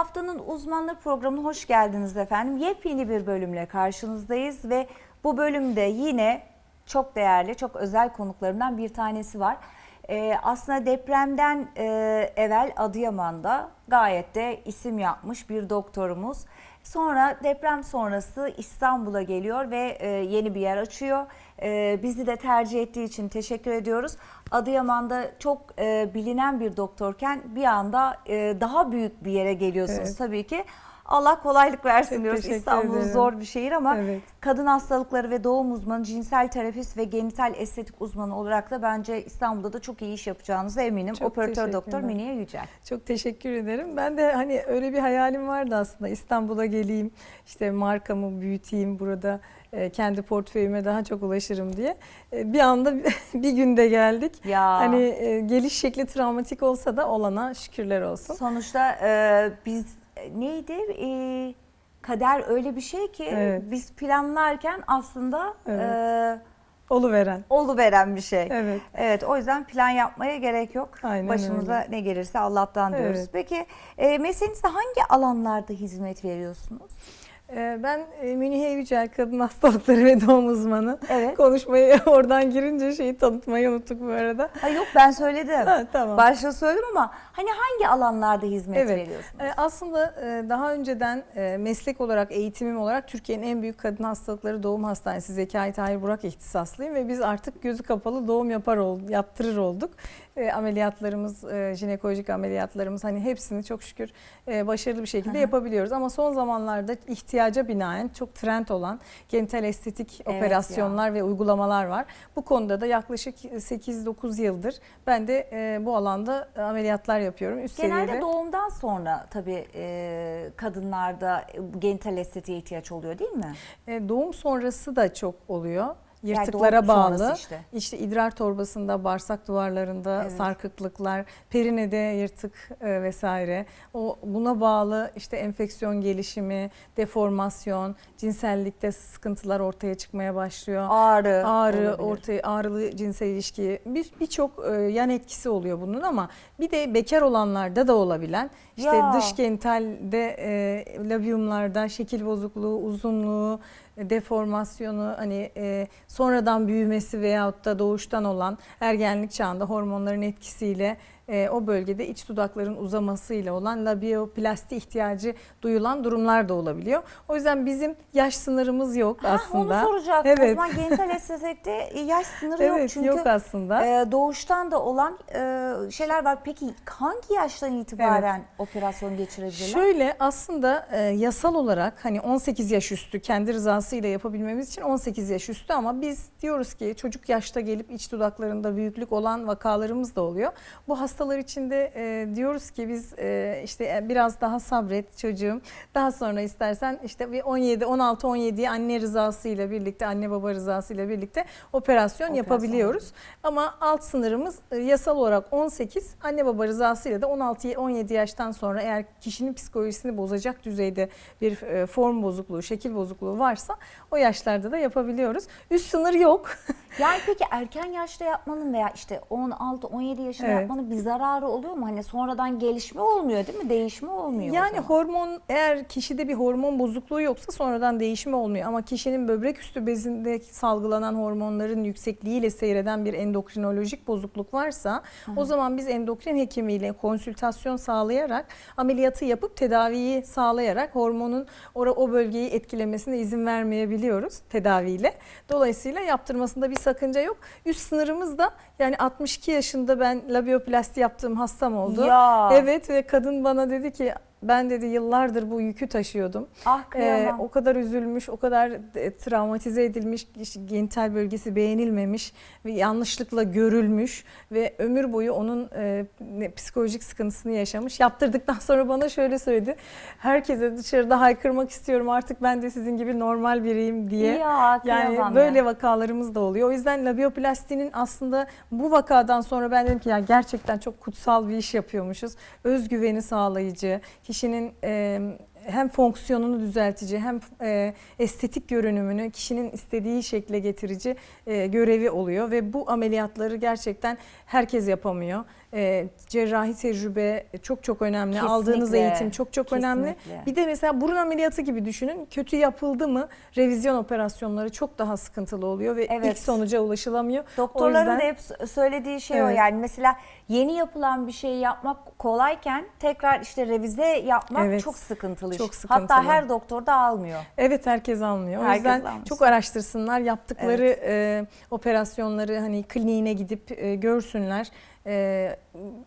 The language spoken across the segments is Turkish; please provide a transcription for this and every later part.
Haftanın uzmanlığı programına hoş geldiniz efendim. Yepyeni bir bölümle karşınızdayız ve bu bölümde yine çok değerli, çok özel konuklarımdan bir tanesi var. Ee, aslında depremden e, evvel Adıyaman'da gayet de isim yapmış bir doktorumuz. Sonra deprem sonrası İstanbul'a geliyor ve e, yeni bir yer açıyor. E, bizi de tercih ettiği için teşekkür ediyoruz. Adıyaman'da çok e, bilinen bir doktorken bir anda e, daha büyük bir yere geliyorsunuz Evet. tabii ki. Allah kolaylık versin Çok diyoruz. İstanbul ederim. zor bir şehir ama Evet. kadın hastalıkları ve doğum uzmanı, cinsel terapist ve genital estetik uzmanı olarak da bence İstanbul'da da çok iyi iş yapacağınıza eminim. Çok Operatör doktor. Miniye Yücel. Çok teşekkür ederim. Ben de hani öyle bir hayalim vardı aslında. İstanbul'a geleyim, işte markamı büyüteyim burada. e, Kendi portföyüme daha çok ulaşırım diye. E, Bir anda bir günde geldik. Ya. Hani e, geliş şekli travmatik olsa da olana şükürler olsun. Sonuçta e, biz neydi? E, kader öyle bir şey ki Evet. biz planlarken aslında Evet. e, Oluveren. oluveren bir şey. Evet. Evet o yüzden plan yapmaya gerek yok. Aynen Başımıza ne gelirse Allah'tan diyoruz. Evet. Peki e, mesleğinizde hangi alanlarda hizmet veriyorsunuz? E, Ben e, Münihe Yücel Kadın Hastalıkları ve Doğum Uzmanı. Evet. Konuşmayı oradan girince şeyi tanıtmayı unuttuk bu arada. Ha, yok ben söyledim. Ha, tamam. Başta söyledim ama hani hangi alanlarda hizmet Evet. veriyorsunuz? E, Aslında e, daha önceden e, meslek olarak, eğitimim olarak Türkiye'nin en büyük kadın hastalıkları doğum hastanesi Zekai Tahir Burak ihtisaslıyım ve biz artık gözü kapalı doğum yapar ol, yaptırır olduk. E, ameliyatlarımız, e, jinekolojik ameliyatlarımız hani hepsini çok şükür e, başarılı bir şekilde Hı hı. yapabiliyoruz. Ama son zamanlarda ihtiyaca binaen çok trend olan genital estetik Evet operasyonlar ve uygulamalar var. Bu konuda da yaklaşık 8-9 yıldır ben de e, bu alanda ameliyatlar yapıyorum. Üst Genelde seviyede. doğumdan sonra tabii e, kadınlarda genital estetiğe ihtiyaç oluyor değil mi? E, doğum sonrası da çok oluyor. Yani Yırtıklara sonrası bağlı. işte. İşte. idrar torbasında, bağırsak duvarlarında Evet. sarkıklıklar, perinede yırtık e, vesaire. O buna bağlı işte enfeksiyon gelişimi, deformasyon, cinsellikte sıkıntılar ortaya çıkmaya başlıyor. Ağrı. Ağrı, olabilir. ortaya ağrılı cinsel ilişki bir- birçok e, yan etkisi oluyor bunun ama bir de bekar olanlarda da olabilen işte Ya. dış genitalde e, labiumlarda şekil bozukluğu, uzunluğu, e, deformasyonu hani e, sonradan büyümesi veyahut da doğuştan olan ergenlik çağında hormonların etkisiyle e, o bölgede iç dudakların uzamasıyla olan labioplasti ihtiyacı duyulan durumlar da olabiliyor. O yüzden bizim yaş sınırımız yok Ha, aslında. Onu soracaktım. O Evet. zaman genital estetikte yaş sınırı yok Evet çünkü yok aslında. e, doğuştan da olan e, şeyler var. Peki hangi yaştan itibaren operasyon geçirebilirler? Şöyle aslında e, yasal olarak hani 18 yaş üstü kendi rızasıyla yapabilmemiz için 18 yaş üstü ama biz diyoruz ki çocuk yaşta gelip iç dudaklarında büyüklük olan vakalarımız da oluyor. Bu hastalar için de e, diyoruz ki biz e, işte e, biraz daha sabret çocuğum. Daha sonra istersen işte bir 17 16 17'ye anne rızasıyla birlikte anne baba rızasıyla birlikte operasyon, Operasyon. yapabiliyoruz. Ama alt sınırımız e, yasal olarak 18 anne baba rızasıyla da 16 17 yaştan sonra eğer kişinin psikolojisini bozacak düzeyde bir e, form bozukluğu, şekil bozukluğu varsa o yaşlarda da yapabiliyoruz. Üst sınır yok. Yani peki erken yaşta yapmanın veya işte 16-17 yaşında Evet. yapmanın bir zararı oluyor mu? Hani sonradan gelişme olmuyor değil mi? Değişme olmuyor. Yani hormon eğer kişide bir hormon bozukluğu yoksa sonradan değişme olmuyor ama kişinin böbrek üstü bezinde salgılanan hormonların yüksekliğiyle seyreden bir endokrinolojik bozukluk varsa o zaman biz endokrin hekimiyle konsültasyon sağlayarak ameliyatı yapıp tedaviyi sağlayarak hormonun o bölgeyi etkilemesine izin vermeyebiliyoruz tedaviyle. Dolayısıyla yaptırmasında bir sakınca yok. Üst sınırımız da yani 62 yaşında ben labioplasti yaptığım hastam oldu. Ya. Evet ve kadın bana dedi ki ben dedi yıllardır bu yükü taşıyordum. Ah Ee, kıyamam. o kadar üzülmüş, o kadar e, travmatize edilmiş, genital bölgesi beğenilmemiş ve yanlışlıkla görülmüş ve ömür boyu onun e, psikolojik sıkıntısını yaşamış. Yaptırdıktan sonra bana şöyle söyledi. Herkese dışarıda haykırmak istiyorum artık ben de sizin gibi normal biriyim diye. Ya, Yani ya. böyle vakalarımız da oluyor. O yüzden labioplastinin aslında bu vakadan sonra ben dedim ki ya gerçekten çok kutsal bir iş yapıyormuşuz. Özgüveni sağlayıcı, kişinin hem fonksiyonunu düzeltici hem e, estetik görünümünü kişinin istediği şekle getirici e, görevi oluyor ve bu ameliyatları gerçekten herkes yapamıyor. e, cerrahi tecrübe çok çok önemli. Kesinlikle, Aldığınız eğitim çok çok önemli. kesinlikle. Bir de mesela burun ameliyatı gibi düşünün. Kötü yapıldı mı revizyon operasyonları çok daha sıkıntılı oluyor ve Evet. ilk sonuca ulaşılamıyor. O Doktorların yüzden- da hep söylediği şey o Evet. yani mesela yeni yapılan bir şeyi yapmak kolayken tekrar işte revize yapmak Evet. çok sıkıntılı. İş. Çok sıkıntılı. Hatta her doktor da almıyor. Evet herkes almıyor. O Herkes yüzden almasın. çok araştırsınlar. Yaptıkları e, operasyonları hani kliniğine gidip e, görsünler. E,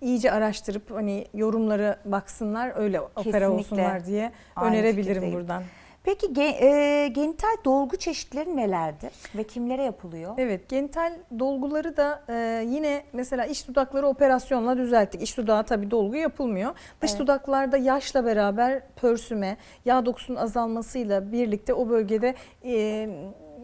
iyice araştırıp hani yorumlara baksınlar. Öyle opera Kesinlikle. olsunlar diye Aynı önerebilirim fikirdeyim. buradan. Peki e, genital dolgu çeşitleri nelerdir ve kimlere yapılıyor? Evet genital dolguları da e, yine mesela iç dudakları operasyonla düzelttik. İç dudağa tabii dolgu yapılmıyor. Dış Evet. dudaklarda yaşla beraber pörsüme, yağ dokusunun azalmasıyla birlikte o bölgede e,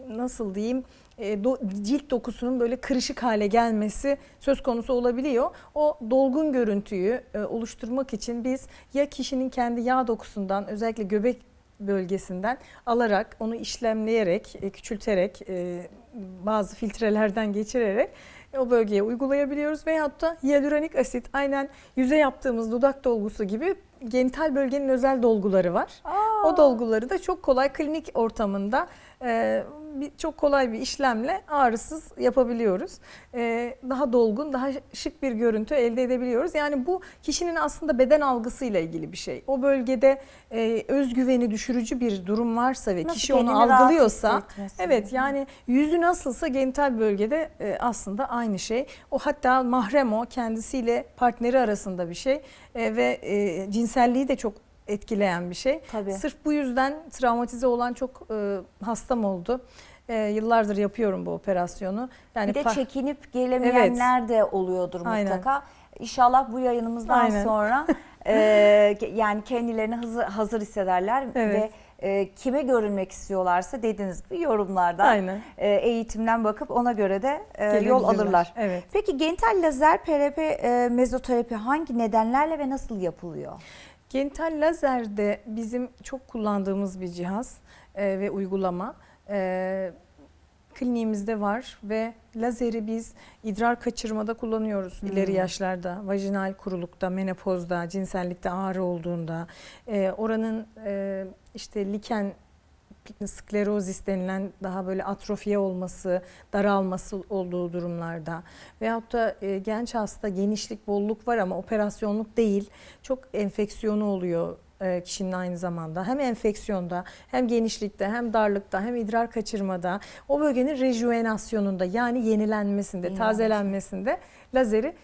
nasıl diyeyim do- cilt dokusunun böyle kırışık hale gelmesi söz konusu olabiliyor. O dolgun görüntüyü e, oluşturmak için biz ya kişinin kendi yağ dokusundan özellikle göbek bölgesinden alarak onu işlemleyerek, e, küçülterek, e, bazı filtrelerden geçirerek e, o bölgeye uygulayabiliyoruz. Veyahut da hyaluronik asit aynen yüze yaptığımız dudak dolgusu gibi genital bölgenin özel dolguları var. O dolguları da çok kolay klinik ortamında e, bir, çok kolay bir işlemle ağrısız yapabiliyoruz. E, daha dolgun, daha şık bir görüntü elde edebiliyoruz. Yani bu kişinin aslında beden algısıyla ilgili bir şey. O bölgede e, özgüveni düşürücü bir durum varsa ve Nasıl kişi onu algılıyorsa, evet yani yüzü nasılsa genital bölgede e, aslında aynı şey. O hatta mahrem o kendisiyle partneri arasında bir şey E, ve e, cinselliği de çok etkileyen bir şey. Tabii. Sırf bu yüzden travmatize olan çok e, hastam oldu. E, yıllardır yapıyorum bu operasyonu. Yani bir de çekinip gelemeyenler de oluyordur Aynen. mutlaka. İnşallah bu yayınımızdan Aynen. sonra e, yani kendilerini hazır, hazır hissederler Evet. ve e, kime görünmek istiyorlarsa dediğiniz gibi yorumlardan, Aynen. e, eğitimden bakıp ona göre de e, yol alırlar. Evet. Peki genital lazer, PRP, e, mezoterapi hangi nedenlerle ve nasıl yapılıyor? Genital lazer de bizim çok kullandığımız bir cihaz e, ve uygulama. E, kliniğimizde var ve lazeri biz idrar kaçırmada kullanıyoruz ileri yaşlarda. Vajinal kurulukta, menopozda, cinsellikte ağrı olduğunda, e, oranın e, işte liken sklerozis denilen daha böyle atrofiye olması, daralması olduğu durumlarda veyahut da e, genç hasta genişlik, bolluk var ama operasyonluk değil. Çok enfeksiyonu oluyor e, kişinin aynı zamanda. Hem enfeksiyonda, hem genişlikte, hem darlıkta, hem idrar kaçırmada, o bölgenin rejuvenasyonunda yani yenilenmesinde, Yenilenmesi. tazelenmesinde lazeri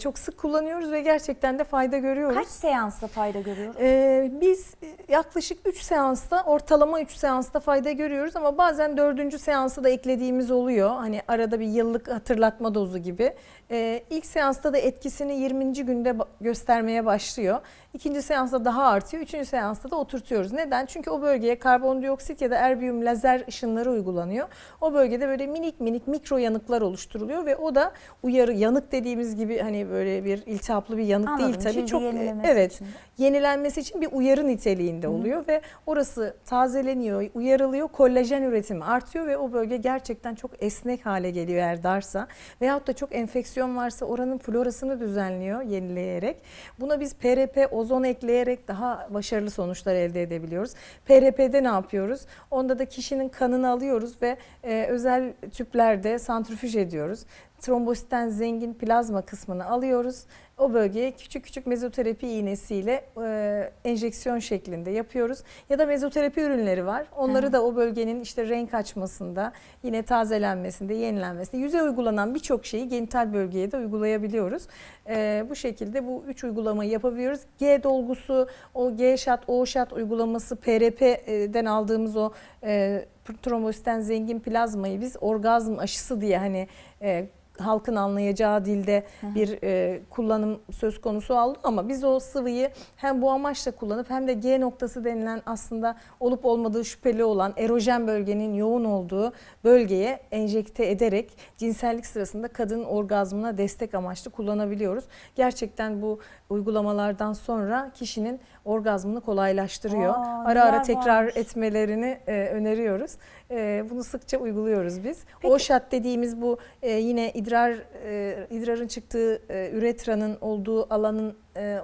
çok sık kullanıyoruz ve gerçekten de fayda görüyoruz. Kaç seansta fayda görüyoruz? Ee, biz yaklaşık 3 seansta ortalama 3 seansta fayda görüyoruz ama bazen 4. seansı da eklediğimiz oluyor. Hani arada bir yıllık hatırlatma dozu gibi. Ee, ilk seansta da etkisini 20. günde göstermeye başlıyor. İkinci seansta daha artıyor. Üçüncü seansta da oturtuyoruz. Neden? Çünkü o bölgeye karbondioksit ya da erbiyum lazer ışınları uygulanıyor. O bölgede böyle minik minik mikro yanıklar oluşturuluyor ve o da uyarı yanık dediğimiz gibi hani böyle bir iltihaplı bir yanık Anladım, değil tabii. Çok evet için yenilenmesi için bir uyarı niteliğinde oluyor ve orası tazeleniyor, uyarılıyor, kollajen üretimi artıyor ve o bölge gerçekten çok esnek hale geliyor eğer darsa veyahut da çok enfeksiyon varsa oranın florasını düzenliyor yenileyerek. Buna biz PRP ozon ekleyerek daha başarılı sonuçlar elde edebiliyoruz. PRP'de ne yapıyoruz? Onda da kişinin kanını alıyoruz ve e, özel tüplerde santrifüj ediyoruz trombositten zengin plazma kısmını alıyoruz. O bölgeye küçük küçük mezoterapi iğnesiyle e, enjeksiyon şeklinde yapıyoruz. Ya da mezoterapi ürünleri var. Onları Hı. da o bölgenin işte renk açmasında, yine tazelenmesinde, yenilenmesinde, yüze uygulanan birçok şeyi genital bölgeye de uygulayabiliyoruz. E, bu şekilde bu üç uygulamayı yapabiliyoruz. G dolgusu, o G şat, O şat uygulaması, PRP'den aldığımız o e, trombositten zengin plazmayı biz orgazm aşısı diye hani e, halkın anlayacağı dilde bir e, kullanım söz konusu aldı ama biz o sıvıyı hem bu amaçla kullanıp hem de G noktası denilen aslında olup olmadığı şüpheli olan erojen bölgenin yoğun olduğu bölgeye enjekte ederek cinsellik sırasında kadının orgazmına destek amaçlı kullanabiliyoruz. Gerçekten bu uygulamalardan sonra kişinin orgazmını kolaylaştırıyor. Aa, ara ara tekrar varmış. etmelerini e, öneriyoruz. E, bunu sıkça uyguluyoruz biz. Peki. O şat dediğimiz bu e, yine idrar e, idrarın çıktığı e, üretranın olduğu alanın e,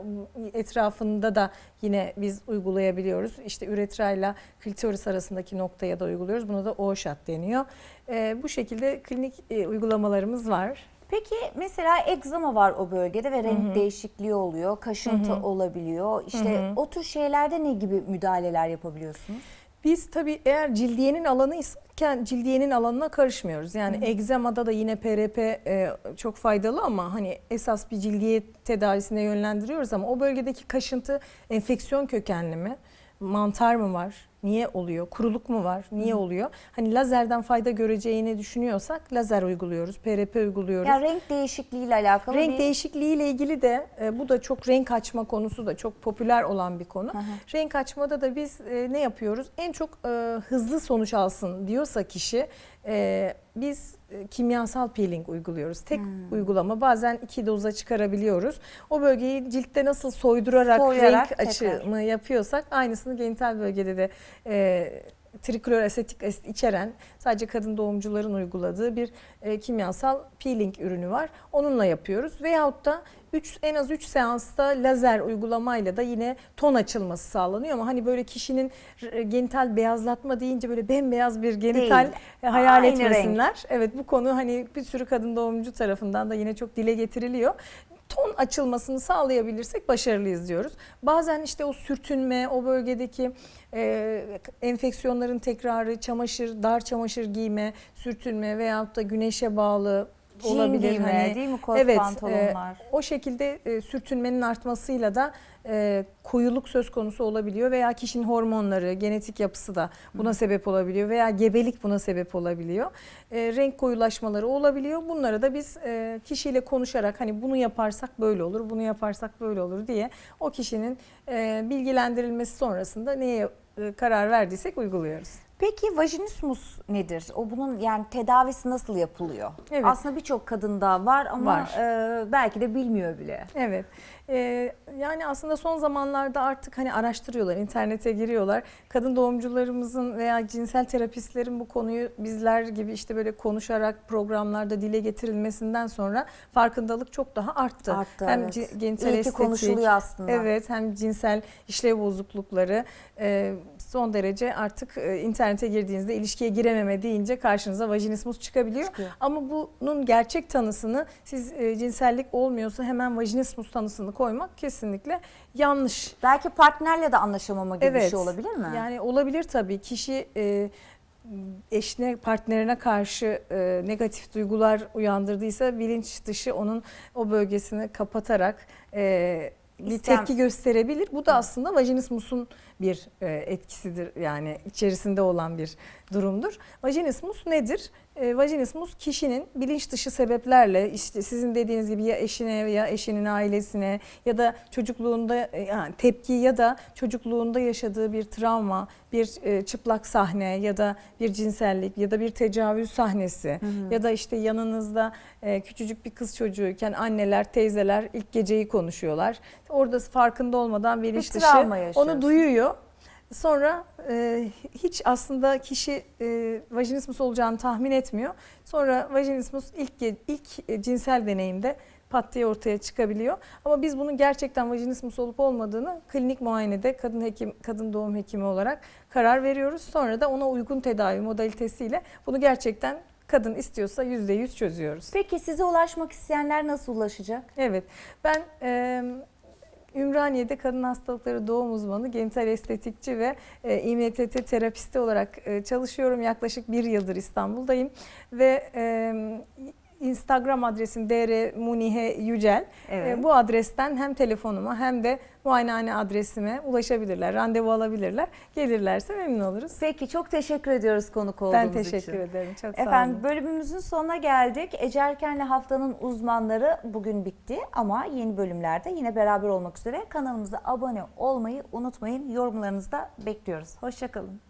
etrafında da yine biz uygulayabiliyoruz. İşte üretrayla klitoris arasındaki noktaya da uyguluyoruz. Buna da o şat deniyor. E, bu şekilde klinik e, uygulamalarımız var. Peki mesela egzama var o bölgede ve renk değişikliği oluyor, kaşıntı olabiliyor. İşte o tür şeylerde ne gibi müdahaleler yapabiliyorsunuz? Biz tabii eğer cildiyenin alanıysa cildiyenin alanına karışmıyoruz. Yani egzamada da yine PRP e, çok faydalı ama hani esas bir cildiye tedavisine yönlendiriyoruz ama o bölgedeki kaşıntı enfeksiyon kökenli mi? Mantar mı var? Niye oluyor? Kuruluk mu var? Niye oluyor? Hani lazerden fayda göreceğini düşünüyorsak lazer uyguluyoruz, PRP uyguluyoruz. Yani renk değişikliğiyle alakalı Renk bir... değişikliği ile ilgili de e, bu da çok renk açma konusu da çok popüler olan bir konu. Renk açmada da biz e, ne yapıyoruz? En çok e, hızlı sonuç alsın diyorsa kişi e, biz kimyasal peeling uyguluyoruz. Tek Hmm. uygulama bazen iki doza çıkarabiliyoruz. O bölgeyi ciltte nasıl soydurarak, Soyarak renk tekrar. açımı yapıyorsak aynısını genital bölgede de e, trikloroasetik asit içeren sadece kadın doğumcuların uyguladığı bir e, kimyasal peeling ürünü var. Onunla yapıyoruz. Veyahut da 3 en az 3 seansta lazer uygulamayla da yine ton açılması sağlanıyor ama hani böyle kişinin e, genital beyazlatma deyince böyle bembeyaz bir genital Değil. e, hayal Aynı etmesinler. Evet bu konu hani bir sürü kadın doğumcu tarafından da yine çok dile getiriliyor ton açılmasını sağlayabilirsek başarılıyız diyoruz. Bazen işte o sürtünme, o bölgedeki e, enfeksiyonların tekrarı, çamaşır, dar çamaşır giyme, sürtünme veyahut da güneşe bağlı Jean olabilir. giyme, hani. değil mi? Kot evet, pantolonlar. e, o şekilde e, sürtünmenin artmasıyla da e, koyuluk söz konusu olabiliyor veya kişinin hormonları, genetik yapısı da buna sebep olabiliyor veya gebelik buna sebep olabiliyor. E, renk koyulaşmaları olabiliyor. Bunları da biz e, kişiyle konuşarak hani bunu yaparsak böyle olur, bunu yaparsak böyle olur diye o kişinin e, bilgilendirilmesi sonrasında neye e, karar verdiysek uyguluyoruz. Peki vajinismus nedir? O bunun yani tedavisi nasıl yapılıyor? Evet. Aslında birçok kadında var ama Var. e, belki de bilmiyor bile. Evet. Ee, yani aslında son zamanlarda artık hani araştırıyorlar, internete giriyorlar. Kadın doğumcularımızın veya cinsel terapistlerin bu konuyu bizler gibi işte böyle konuşarak programlarda dile getirilmesinden sonra farkındalık çok daha arttı. Arttı, hem evet. genital estetik, konuşuluyor aslında. Evet, hem cinsel işlev bozuklukları e, son derece artık e, internete girdiğinizde ilişkiye girememe deyince karşınıza vajinismus çıkabiliyor. Çıkıyor. Ama bunun gerçek tanısını siz e, cinsellik olmuyorsa hemen vajinismus tanısını koymak kesinlikle yanlış. Belki partnerle de anlaşamama gibi bir Evet. şey olabilir mi? Yani olabilir tabii. Kişi e, eşine, partnerine karşı e, negatif duygular uyandırdıysa bilinç dışı onun o bölgesini kapatarak e, bir İstem- tepki gösterebilir. Bu da aslında vajinismusun bir e, etkisidir. Yani içerisinde olan bir durumdur. Vajinismus nedir? E, vajinismus kişinin bilinç dışı sebeplerle işte sizin dediğiniz gibi ya eşine ya eşinin ailesine ya da çocukluğunda e, yani tepki ya da çocukluğunda yaşadığı bir travma, bir e, çıplak sahne ya da bir cinsellik ya da bir tecavüz sahnesi ya da işte yanınızda e, küçücük bir kız çocuğuyken anneler, teyzeler ilk geceyi konuşuyorlar. Orada farkında olmadan bilinç dışı travma yaşıyorsun. onu duyuyor. Sonra e, hiç aslında kişi e, vajinismus olacağını tahmin etmiyor. Sonra vajinismus ilk ilk e, cinsel deneyimde pat diye ortaya çıkabiliyor. Ama biz bunun gerçekten vajinismus olup olmadığını klinik muayenede kadın hekim kadın doğum hekimi olarak karar veriyoruz. Sonra da ona uygun tedavi modalitesiyle bunu gerçekten kadın istiyorsa %100 çözüyoruz. Peki size ulaşmak isteyenler nasıl ulaşacak? Evet. Ben e, Ümraniye'de kadın hastalıkları doğum uzmanı, genital estetikçi ve e, İMTT terapisti olarak e, çalışıyorum. Yaklaşık bir yıldır İstanbul'dayım ve e, Instagram adresim dr munihe yücel. Evet. E, bu adresten hem telefonuma hem de muayenehane adresime ulaşabilirler, randevu alabilirler. Gelirlerse memnun oluruz. Peki çok teşekkür ediyoruz konuk olduğunuz Ben için. teşekkür ederim. Çok sağ Efendim olun. bölümümüzün sonuna geldik. Ece Erken'le haftanın uzmanları bugün bitti ama yeni bölümlerde yine beraber olmak üzere kanalımıza abone olmayı unutmayın. Yorumlarınızı da bekliyoruz. Hoşçakalın.